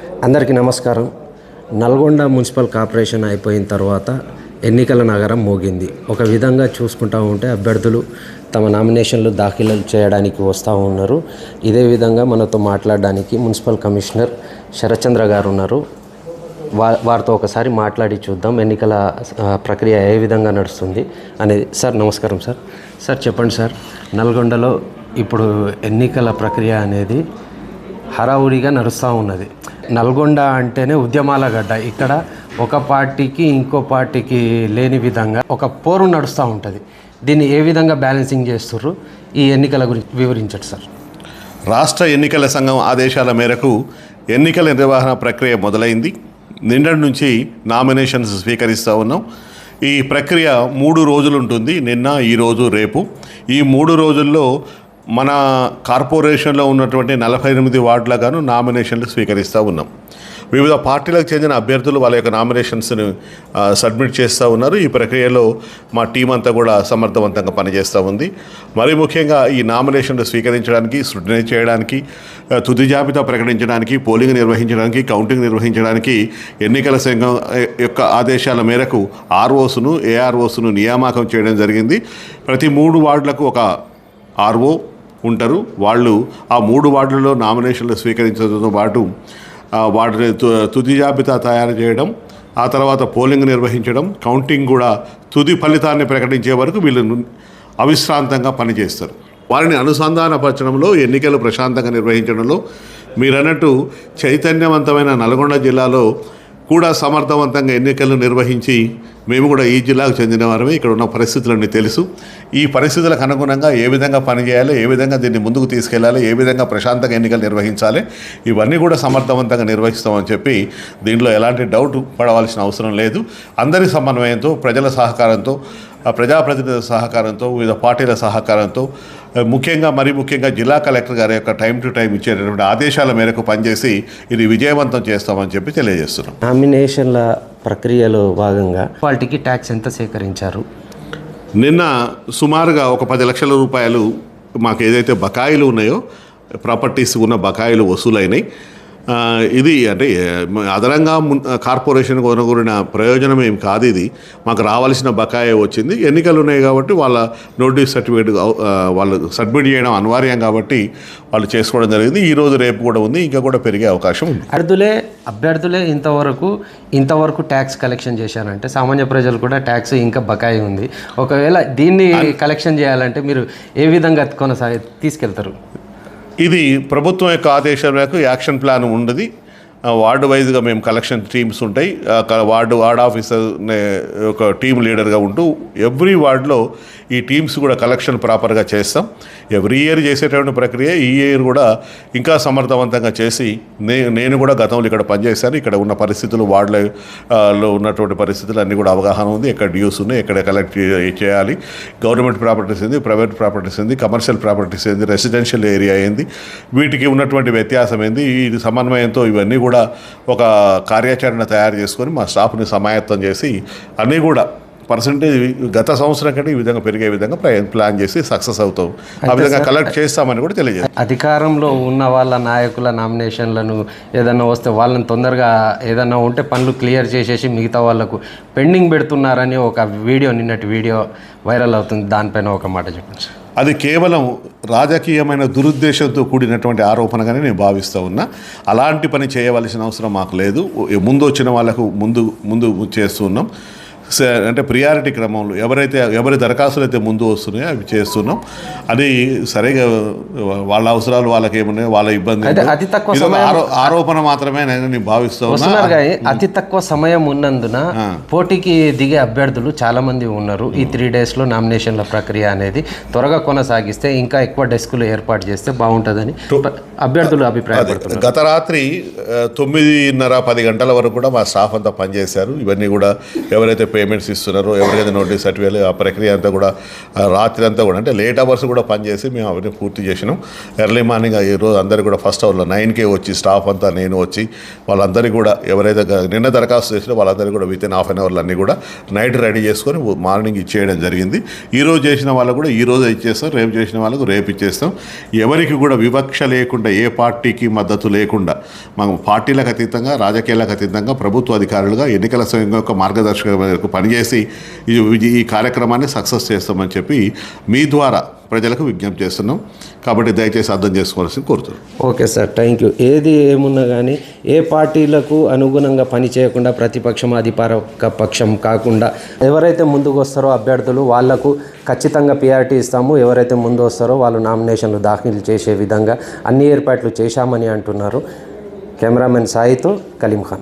అందరికీ నమస్కారం. Nalgonda municipal corporation అయిపోయిన తర్వాత ఎన్నికల నగరం మోగింది. ఒక విధంగా చూసుకుంటా ఉంటే అభ్యర్థులు తమ నామినేషన్లు దాఖలు చేయడానికి వస్తూ ఉన్నారు. ఇదే విధంగా మనతో మాట్లాడడానికి మున్సిపల్ కమిషనర్ శరత్చంద్ర గారు ఉన్నారు. వా వారితో ఒకసారి మాట్లాడి చూద్దాం ఎన్నికల ప్రక్రియ ఏ విధంగా నడుస్తుంది అనేది సార్ నమస్కారం సార్. సార్ చెప్పండి సార్ నల్గొండలో ఇప్పుడు ఎన్నికల ప్రక్రియ అనేది హరావుడిగా నడుస్తూ ఉన్నది. నల్గొండ అంటేనే ఉద్యమాల గడ్డ. ఇక్కడ ఒక పార్టీకి ఇంకో పార్టీకి లేని విధంగా ఒక పోరు నడుస్తూ ఉంటుంది. దీన్ని ఏ విధంగా బ్యాలెన్సింగ్ చేస్తుర్రు? ఈ ఎన్నికల గురించి వివరించండి సార్. రాష్ట్ర ఎన్నికల సంఘం ఆదేశాల మేరకు ఎన్నికల నిర్వహణ ప్రక్రియ మొదలైంది. నిన్నటి నుంచి నామినేషన్స్ స్వీకరిస్తూ ఉన్నాం. ఈ ప్రక్రియ మూడు రోజులు ఉంటుంది. నిన్న ఈరోజు రేపు. ఈ మూడు రోజుల్లో మన కార్పొరేషన్లో ఉన్నటువంటి నలభై ఎనిమిది వార్డులగాను నామినేషన్లు స్వీకరిస్తూ ఉన్నాం. వివిధ పార్టీలకు చెందిన అభ్యర్థులు వాళ్ళ యొక్క నామినేషన్స్ని సబ్మిట్ చేస్తూ ఉన్నారు. ఈ ప్రక్రియలో మా టీం అంతా కూడా సమర్థవంతంగా పనిచేస్తూ ఉంది. మరి ముఖ్యంగా ఈ నామినేషన్లు స్వీకరించడానికి స్క్రూటినైజ్ చేయడానికి తుది జాబితా ప్రకటించడానికి పోలింగ్ నిర్వహించడానికి కౌంటింగ్ నిర్వహించడానికి ఎన్నికల సంఘం యొక్క ఆదేశాల మేరకు ఆర్ఓస్ను ఏఆర్ఓస్ను నియామకం చేయడం జరిగింది. ప్రతి మూడు వార్డులకు ఒక ఆర్ఓ ఉంటారు. వాళ్ళు ఆ మూడు వార్డులలో నామినేషన్లు స్వీకరించడంతో పాటు వాటిని తు- తుది జాబితా తయారు చేయడం ఆ తర్వాత పోలింగ్ నిర్వహించడం కౌంటింగ్ కూడా తుది ఫలితాన్ని ప్రకటించే వరకు వీళ్ళు అవిశ్రాంతంగా పనిచేస్తారు. వారిని అనుసంధానపరచడంలో ఎన్నికలు ప్రశాంతంగా నిర్వహించడంలో మీరన్నట్టు చైతన్యవంతమైన నల్గొండ జిల్లాలో కూడా సమర్థవంతంగా ఎన్నికలు నిర్వహించి మేము కూడా ఈ జిల్లాకు చెందిన వారమే ఇక్కడ ఉన్న పరిస్థితులన్నీ తెలుసు. ఈ పరిస్థితులకు అనుగుణంగా ఏ విధంగా పనిచేయాలి ఏ విధంగా దీన్ని ముందుకు తీసుకెళ్ళాలి ఏ విధంగా ప్రశాంతంగా ఎన్నికలు నిర్వహించాలి ఇవన్నీ కూడా సమర్థవంతంగా నిర్వహిస్తామని చెప్పి దీంట్లో ఎలాంటి డౌట్ పడవలసిన అవసరం లేదు. అందరి సమన్వయంతో ప్రజల సహకారంతో ప్రజాప్రతినిధుల సహకారంతో వివిధ పార్టీల సహకారంతో ముఖ్యంగా మరి ముఖ్యంగా జిల్లా కలెక్టర్ గారి యొక్క టైం టు టైం ఇచ్చేటటువంటి ఆదేశాల మేరకు పనిచేసి ఇది విజయవంతం చేస్తామని చెప్పి తెలియజేస్తున్నాం. నామినేషన్ల ప్రక్రియలో భాగంగా వాటికి ట్యాక్స్ ఎంత సేకరించారు? నిన్న సుమారుగా ఒక పది లక్షల రూపాయలు మాకు ఏదైతే బకాయిలు ఉన్నాయో ప్రాపర్టీస్ ఉన్న బకాయిలు వసూలైనాయి. ఇది అంటే అదనంగా మున్- కార్పొరేషన్ కొనుగోలిన ప్రయోజనం ఏం కాదు ఇది. మాకు రావాల్సిన బకాయి వచ్చింది. ఎన్నికలు ఉన్నాయి కాబట్టి వాళ్ళ నోటీస్ సర్టిఫికేట్ వాళ్ళు సబ్మిట్ చేయడం అనివార్యం కాబట్టి వాళ్ళు చేసుకోవడం జరిగింది. ఈ రోజు రేపు కూడా ఉంది. ఇంకా కూడా పెరిగే అవకాశం ఉంది. అభ్యర్థులే అభ్యర్థులే ఇంతవరకు ఇంతవరకు ట్యాక్స్ కలెక్షన్ చేశారంటే సామాన్య ప్రజలు కూడా ట్యాక్స్ ఇంకా బకాయి ఉంది. ఒకవేళ దీన్ని కలెక్షన్ చేయాలంటే మీరు ఏ విధంగా కొనసాగి తీసుకెళ్తారు? ఇది ప్రభుత్వం యొక్క ఆదేశం మేరకు యాక్షన్ ప్లాన్ ఉండదు. వార్డు వైజ్గా మేము కలెక్షన్ టీమ్స్ ఉంటాయి. వార్డు వార్డ్ ఆఫీసర్ ఒక టీమ్ లీడర్గా ఉంటూ ఎవ్రీ వార్డులో ఈ టీమ్స్ కూడా కలెక్షన్ ప్రాపర్గా చేస్తాం. ఎవ్రీ ఇయర్ చేసేటువంటి ప్రక్రియ ఈ ఇయర్ కూడా ఇంకా సమర్థవంతంగా చేసి నే నేను కూడా గతంలో ఇక్కడ పనిచేశాను. ఇక్కడ ఉన్న పరిస్థితులు వార్డులో ఉన్నటువంటి పరిస్థితులు అన్నీ కూడా అవగాహన ఉంది. ఎక్కడ డ్యూస్ ఉన్నాయి ఎక్కడ కలెక్ట్ చేయాలి. గవర్నమెంట్ ప్రాపర్టీస్ ఏంది ప్రైవేట్ ప్రాపర్టీస్ ఏంది కమర్షియల్ ప్రాపర్టీస్ ఏంది రెసిడెన్షియల్ ఏరియా ఏంది వీటికి ఉన్నటువంటి వ్యత్యాసం ఏంది ఈ సమన్వయంతో ఇవన్నీ కూడా ఒక కార్యాచరణ తయారు చేసుకొని మా స్టాఫ్ని సమాయత్తం చేసి అన్నీ కూడా పర్సంటేజ్ గత సంవత్సరం కంటే ఈ విధంగా పెరిగే విధంగా ప్లాన్ ప్లాన్ చేసి సక్సెస్ అవుతాం. ఆ విధంగా కలెక్ట్ చేస్తామని కూడా తెలియజేస్తాం అధికారంలో ఉన్న వాళ్ళ నాయకుల నామినేషన్లను ఏదన్నా వస్తే వాళ్ళని తొందరగా ఏదన్నా ఉంటే పనులు క్లియర్ చేసేసి మిగతా వాళ్ళకు పెండింగ్ పెడుతున్నారని ఒక వీడియో నిన్నటి వీడియో వైరల్ అవుతుంది. దానిపైన ఒక మాట చెప్పండి సార్. అది కేవలం రాజకీయమైన దురుద్దేశంతో కూడినటువంటి ఆరోపణగానే నేను భావిస్తూ ఉన్నా. అలాంటి పని చేయవలసిన అవసరం మాకు లేదు. ముందు వచ్చిన వాళ్ళకు ముందు ముందు చేస్తూ ఉన్నాం. అంటే ప్రియారిటీ క్రమంలో ఎవరైతే ఎవరి దరఖాస్తులు అయితే ముందు వస్తున్నాయో అవి చేస్తున్నాం. అది సరిగా వాళ్ళ అవసరాలు వాళ్ళకి ఏమున్నాయో వాళ్ళ ఇబ్బంది. అతి తక్కువ ఆరోపణ మాత్రమే నేను నేను భావిస్తూ ఉన్నా. వస్తున్నారు కానీ అతి తక్కువ సమయం ఉన్నందున పోటీకి దిగే అభ్యర్థులు చాలా మంది ఉన్నారు. ఈ త్రీ డేస్లో నామినేషన్ల ప్రక్రియ అనేది త్వరగా కొనసాగిస్తే ఇంకా ఎక్కువ డెస్కులు ఏర్పాటు చేస్తే బాగుంటుందని అభ్యర్థులు అభిప్రాయపడుతున్నారు. గత రాత్రి తొమ్మిదిన్నర పది గంటల వరకు కూడా మా స్టాఫ్ అంతా పనిచేశారు. ఇవన్నీ కూడా ఎవరైతే పేమెంట్స్ ఇస్తున్నారో ఎవరికైతే నోటీస్ సర్టిఫికేట్ ఆ ప్రక్రియ అంతా కూడా రాత్రి అంతా కూడా అంటే లేట్ అవర్స్ కూడా పనిచేసి మేము అవన్నీ పూర్తి చేసినాం. ఎర్లీ మార్నింగ్ ఈ రోజు అందరికీ కూడా ఫస్ట్ అవర్లో నైన్కే వచ్చి స్టాఫ్ అంతా నేను వచ్చి వాళ్ళందరికీ కూడా ఎవరైతే నిన్న దరఖాస్తు చేసినా వాళ్ళందరికీ కూడా విత్ ఇన్ హాఫ్ అన్ అవర్లు అన్నీ కూడా నైట్ రెడీ చేసుకొని మార్నింగ్ ఇచ్చేయడం జరిగింది. ఈ రోజు చేసిన వాళ్ళకు కూడా ఈ రోజు ఇచ్చేస్తాం రేపు చేసిన వాళ్ళకు రేపు ఇచ్చేస్తాం. ఎవరికి కూడా వివక్ష లేకుండా ఏ పార్టీకి మద్దతు లేకుండా మనం పార్టీలకు అతీతంగా రాజకీయాలకు అతీతంగా ప్రభుత్వ అధికారులుగా ఎన్నికల సంఘం యొక్క మార్గదర్శక మేరకు పనిచేసి ఈ- ఈ కార్యక్రమాన్ని సక్సెస్ చేస్తామని చెప్పి మీ ద్వారా ప్రజలకు విజ్ఞప్తి చేస్తున్నాం. కాబట్టి దయచేసి అర్థం చేసుకోవాల్సి కోరుతున్నాం. Okay sir thank you. ఏది ఏమున్నా కానీ ఏ పార్టీలకు అనుగుణంగా పని చేయకుండా ప్రతిపక్షం అధికార పక్షం కాకుండా ఎవరైతే ముందుకు వస్తారో అభ్యర్థులు వాళ్ళకు ఖచ్చితంగా పిఆర్టీ ఇస్తాము. ఎవరైతే ముందు వస్తారో వాళ్ళు నామినేషన్లు దాఖలు చేసే విధంగా అన్ని ఏర్పాట్లు చేశామని అంటున్నారు. కెమెరామెన్ సాయితో కలీం ఖాన్.